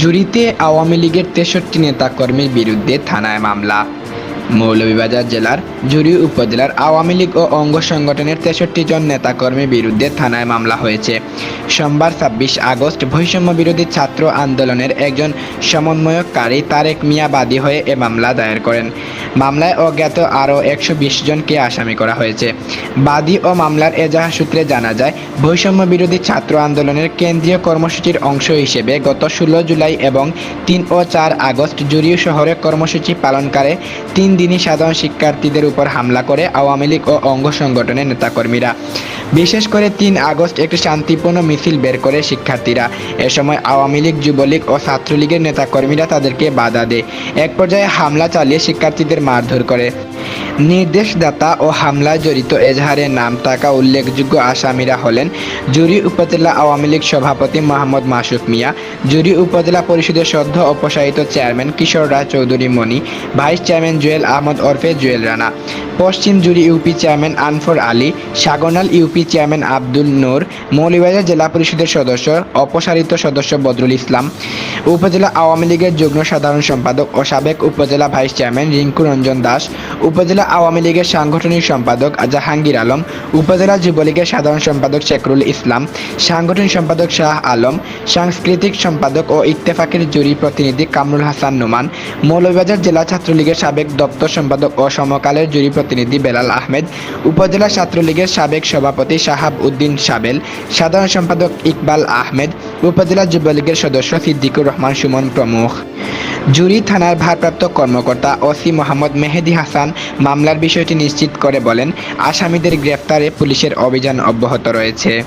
জুরিতে আওয়ামী লীগের তেষট্টি নেতাকর্মীর বিরুদ্ধে থানায় মামলা। মৌলভীবাজার জেলার জুরি উপজেলার আওয়ামী লীগ ও অঙ্গ সংগঠনের তেষট্টি জন নেতাকর্মীর বিরুদ্ধে থানায় মামলা হয়েছে। সোমবার ছাব্বিশ আগস্ট বৈষম্য বিরোধী ছাত্র আন্দোলনের একজন সমন্বয়কারী তারেক মিয়া বাদী হয়ে এ মামলা দায়ের করেন। মামলায় অজ্ঞাত আরও একশো বিশ জনকে আসামি করা হয়েছে। বাদী ও মামলার এজাহার সূত্রে জানা যায়, বৈষম্য বিরোধী ছাত্র আন্দোলনের কেন্দ্রীয় কর্মসূচির অংশ হিসেবে গত ষোলো জুলাই এবং তিন ও চার আগস্ট জুরিও শহরে কর্মসূচি পালনকালে তিন দিনই সাধারণ শিক্ষার্থীদের উপর হামলা করে আওয়ামী লীগ ও অঙ্গ সংগঠনের নেতাকর্মীরা। বিশেষ করে তিন আগস্ট একটি শান্তিপূর্ণ মিছিল বের করে শিক্ষার্থীরা। এ সময় আওয়ামী লীগ, যুবলীগ ও ছাত্রলীগের নেতাকর্মীরা তাদেরকে বাধা দেয়। এক পর্যায়ে হামলা চালিয়ে শিক্ষার্থীদের মারধর করে। নির্দেশদাতা ও হামলায় জড়িত এজাহারের নাম থাকা উল্লেখযোগ্য আসামিরা হলেন জুরি উপজেলা আওয়ামী লীগ সভাপতি মোহাম্মদ মাসুক মিয়া, জুরি উপজেলা পরিষদের সদ্য অপসারিত chairman Kishore Roy Chowdhury Moni, vice chairman Jewel Ahmad ওরফে জুয়েল রানা, পশ্চিম Juri UP chairman Anfar Ali, Sagnal UP chairman Abdul Noor, Moulvibazar জেলা পরিষদের সদস্য, অপসারিত সদস্য বদরুল ইসলাম, উপজেলা আওয়ামী লীগের যুগ্ম সাধারণ সম্পাদক ও সাবেক উপজেলা ভাইস চেয়ারম্যান রিঙ্কু রঞ্জন দাস উপজেলা আওয়ামী লীগের সাংগঠনিক সম্পাদক জাহাঙ্গীর আলম, উপজেলা যুবলীগের সাধারণ সম্পাদক শেখরুল ইসলাম, সাংগঠনিক সম্পাদক শাহ আলম, সাংস্কৃতিক সম্পাদক ও ইত্তেফাকের জুরি প্রতিনিধি কামরুল হাসান নোমান, মৌলভীবাজার জেলা ছাত্রলীগের সাবেক দপ্তর সম্পাদক ও সমকালের জুরি প্রতিনিধি বেলাল আহমেদ, উপজেলা ছাত্রলীগের সাবেক সভাপতি শাহাব উদ্দিন সাবেল, সাধারণ সম্পাদক ইকবাল আহমেদ, উপজেলা যুবলীগের সদস্য সিদ্দিকুর রহমান সুমন প্রমুখ। জুরি থানার ভারপ্রাপ্ত কর্মকর্তা ওসি মোহাম্মদ মেহেদি হাসান মামলার বিষয়টি নিশ্চিত করে বলেন, আসামিদের গ্রেফতারে পুলিশের অভিযান অব্যাহত রয়েছে।